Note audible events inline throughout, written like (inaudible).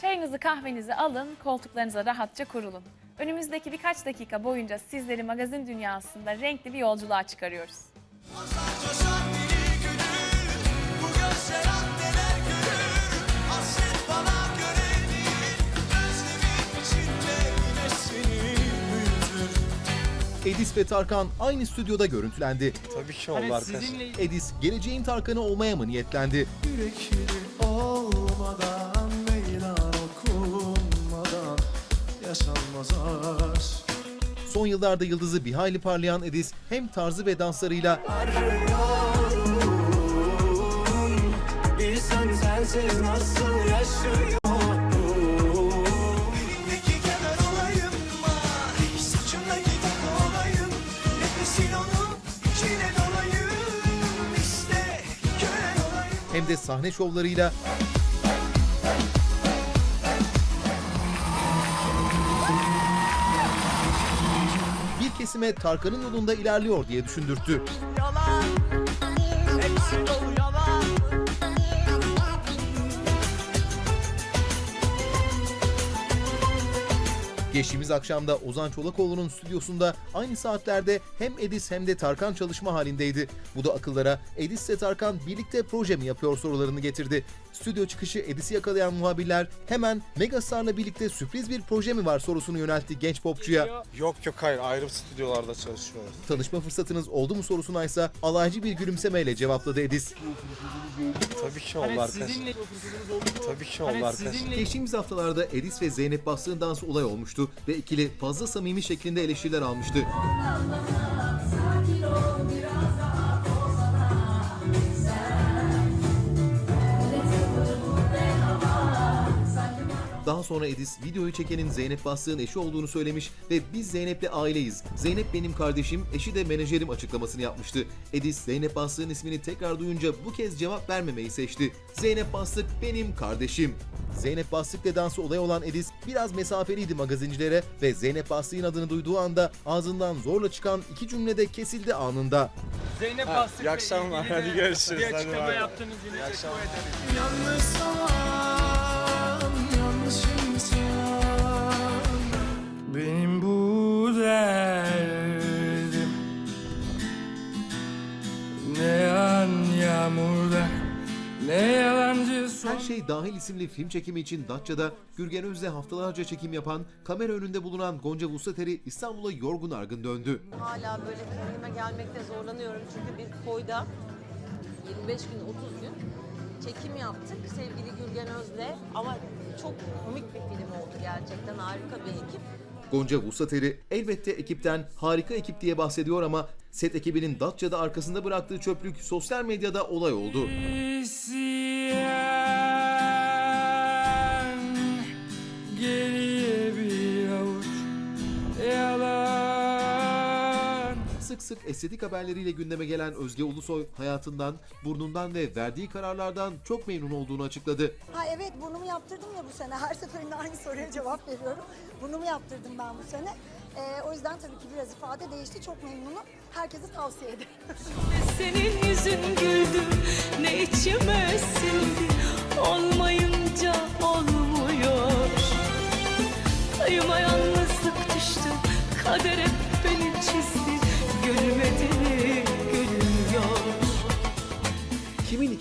Çayınızı kahvenizi alın, koltuklarınıza rahatça kurulun. Önümüzdeki birkaç dakika boyunca sizleri magazin dünyasında renkli bir yolculuğa çıkarıyoruz. Edis ve Tarkan aynı stüdyoda görüntülendi. Tabii ki oldu arkadaşlar. Edis geleceğin Tarkan'ı olmaya mı niyetlendi? Yürekli yıllarda yıldızı bir hayli parlayan Edis hem tarzı ve danslarıyla hem de sahne şovlarıyla kesime Tarkan'ın yolunda ilerliyor diye düşündürttü. Yalan Hepsi dolu Geçtiğimiz akşamda Ozan Çolakoğlu'nun stüdyosunda aynı saatlerde hem Edis hem de Tarkan çalışma halindeydi. Bu da akıllara Edis ve Tarkan birlikte proje mi yapıyor sorularını getirdi. Stüdyo çıkışı Edis'i yakalayan muhabirler hemen Megastar'la birlikte sürpriz bir proje mi var sorusunu yöneltti genç popçuya. Yok yok hayır ayrı stüdyolarda çalışıyoruz. Tanışma fırsatınız oldu mu sorusuna ise alaycı bir gülümsemeyle cevapladı Edis. Tabii ki oldu arkadaşlar. Tabii ki oldu arkadaşlar. Geçtiğimiz haftalarda Edis ve Zeynep Bastık'ın dansı olay olmuştu ve ikili fazla samimi şeklinde eleştiriler almıştı. Sonra Edis videoyu çekenin Zeynep Bastık'ın eşi olduğunu söylemiş ve biz Zeynep'le aileyiz. Zeynep benim kardeşim, eşi de menajerim açıklamasını yapmıştı. Edis Zeynep Bastık'ın ismini tekrar duyunca bu kez cevap vermemeyi seçti. Zeynep Bastık benim kardeşim. Zeynep Bastık'la dansı olay olan Edis biraz mesafeliydi magazincilere ve Zeynep Bastık'ın adını duyduğu anda ağzından zorla çıkan iki cümlede kesildi anında. Zeynep Bastık'la iyi akşamlar, ilgili de hadi görüşürüz, Bir açıklama yaptınız yine İyi teşekkür akşamlar. ederim. Yalnızsan, Benim bu derdim Ne yan yağmurda Ne yalancı son Her Şey Dahil isimli film çekimi için Datça'da Gürgen Öz'le haftalarca çekim yapan, kamera önünde bulunan Gonca Vuslateri İstanbul'a yorgun argın döndü. Hala böyle kendime gelmekte zorlanıyorum çünkü bir koyda 25 gün 30 gün çekim yaptık sevgili Gürgen Öz'le ama çok komik bir film oldu gerçekten harika bir ekip. Gonca Vuslateri elbette ekipten harika ekip diye bahsediyor ama set ekibinin Datça'da arkasında bıraktığı çöplük sosyal medyada olay oldu. Sık sık estetik haberleriyle gündeme gelen Özge Ulusoy hayatından, burnundan ve verdiği kararlardan çok memnun olduğunu açıkladı. Ha evet burnumu yaptırdım ya bu sene. (laughs) Her seferinde aynı soruya cevap veriyorum. Burnumu yaptırdım ben bu sene. Ee, o yüzden tabii ki biraz ifade değişti. Çok memnunum. Herkese tavsiye ederim. (laughs) Senin yüzün güldü ne içime sindi Olmayınca olmuyor Kayıma yalnızlık düştü Kader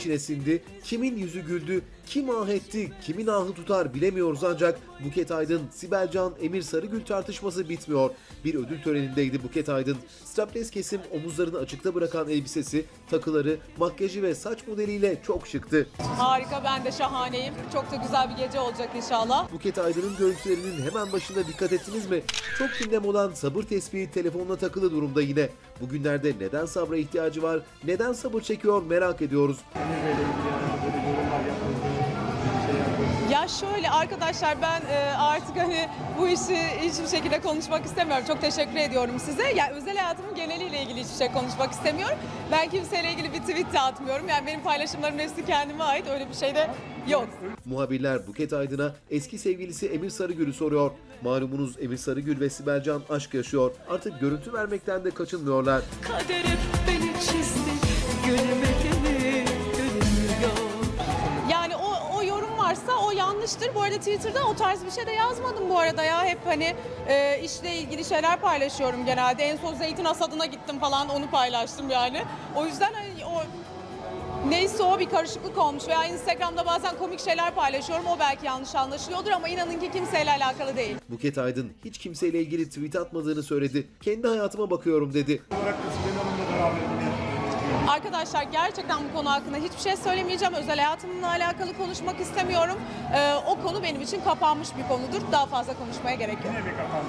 Kimin içine sindi, kimin yüzü güldü, kim ah etti, kimin ahı tutar bilemiyoruz ancak Buket Aydın, Sibel Can, Emir Sarıgül tartışması bitmiyor. Bir ödül törenindeydi Buket Aydın. Strapless kesim omuzlarını açıkta bırakan elbisesi, takıları, makyajı ve saç modeliyle çok şıktı. Harika ben de şahaneyim. Çok da güzel bir gece olacak inşallah. Buket Aydın'ın görüntülerinin hemen başında dikkat ettiniz mi? Çok gündem olan sabır tespihi telefonla takılı durumda yine. Bugünlerde neden sabra ihtiyacı var, neden sabır çekiyor merak ediyoruz. Ya şöyle arkadaşlar ben e, artık hani bu işi hiçbir şekilde konuşmak istemiyorum. Çok teşekkür ediyorum size. Ya özel hayatımın geneliyle ilgili hiçbir şey konuşmak istemiyorum. Ben kimseyle ilgili bir tweet de atmıyorum. Yani benim paylaşımlarım hepsi kendime ait. Öyle bir şey de yok. Muhabirler Buket Aydın'a eski sevgilisi Emir Sarıgül'ü soruyor. Malumunuz Emir Sarıgül ve Sibel Can aşk yaşıyor. Artık görüntü vermekten de kaçınmıyorlar. Kader yanlıştır. Bu arada Twitter'da o tarz bir şey de yazmadım bu arada ya. Hep hani e, işle ilgili şeyler paylaşıyorum genelde. En son zeytin hasadına gittim falan onu paylaştım yani. O yüzden hani o Neyse o bir karışıklık olmuş veya Instagram'da bazen komik şeyler paylaşıyorum. O belki yanlış anlaşılıyordur ama inanın ki kimseyle alakalı değil. Buket Aydın hiç kimseyle ilgili tweet atmadığını söyledi. Kendi hayatıma bakıyorum dedi. Arkadaşlar gerçekten bu konu hakkında hiçbir şey söylemeyeceğim. Özel hayatımla alakalı konuşmak istemiyorum. Ee, o konu benim için kapanmış bir konudur. Daha fazla konuşmaya gerek yok. Yine mi kapandı?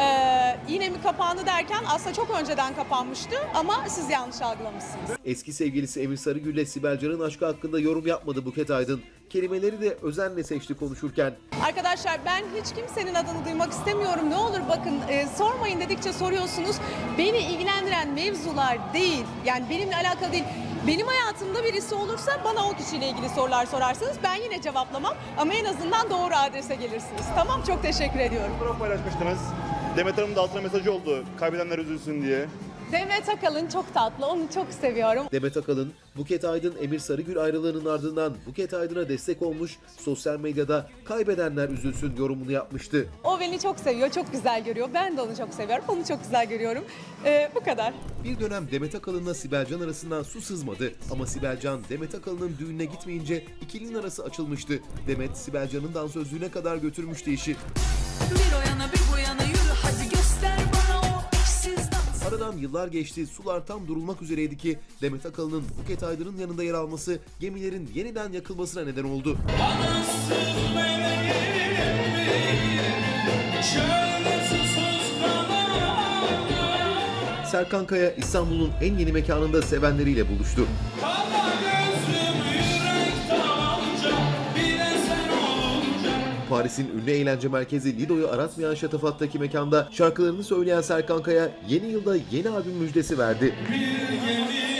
Ee, yine mi kapandı derken aslında çok önceden kapanmıştı ama siz yanlış algılamışsınız. Eski sevgilisi Emir Sarıgül ile Sibel Can'ın aşkı hakkında yorum yapmadı Buket Aydın. Kelimeleri de özenle seçti konuşurken. Arkadaşlar ben hiç kimsenin adını duymak istemiyorum. Ne olur bakın e, sormayın dedikçe soruyorsunuz. Beni ilgilendiren mevzular değil. Yani benimle alakalı değil. Benim hayatımda birisi olursa bana o kişiyle ilgili sorular sorarsanız ben yine cevaplamam. Ama en azından doğru adrese gelirsiniz. Tamam çok teşekkür ediyorum. fotoğraf paylaşmıştınız. Demet Hanım'ın da altına mesajı oldu. Kaybedenler üzülsün diye. Demet Akalın çok tatlı. Onu çok seviyorum. Demet Akalın, Buket Aydın Emir Sarıgül ayrılığının ardından Buket Aydın'a destek olmuş, sosyal medyada kaybedenler üzülsün yorumunu yapmıştı. O beni çok seviyor. Çok güzel görüyor. Ben de onu çok seviyorum. Onu çok güzel görüyorum. Ee, bu kadar. Bir dönem Demet Akalın'la Sibel Can arasından su sızmadı. Ama Sibel Can Demet Akalın'ın düğününe gitmeyince ikilinin arası açılmıştı. Demet Sibel Can'ın dansözlüğüne kadar götürmüştü işi. Bir o yana bir Aradan yıllar geçti, sular tam durulmak üzereydi ki Demet Akalın'ın Buket Aydın'ın yanında yer alması gemilerin yeniden yakılmasına neden oldu. Serkan Kaya İstanbul'un en yeni mekanında sevenleriyle buluştu. Paris'in ünlü eğlence merkezi Lido'yu aratmayan şatafattaki mekanda şarkılarını söyleyen Serkan Kaya yeni yılda yeni albüm müjdesi verdi. Bir gemi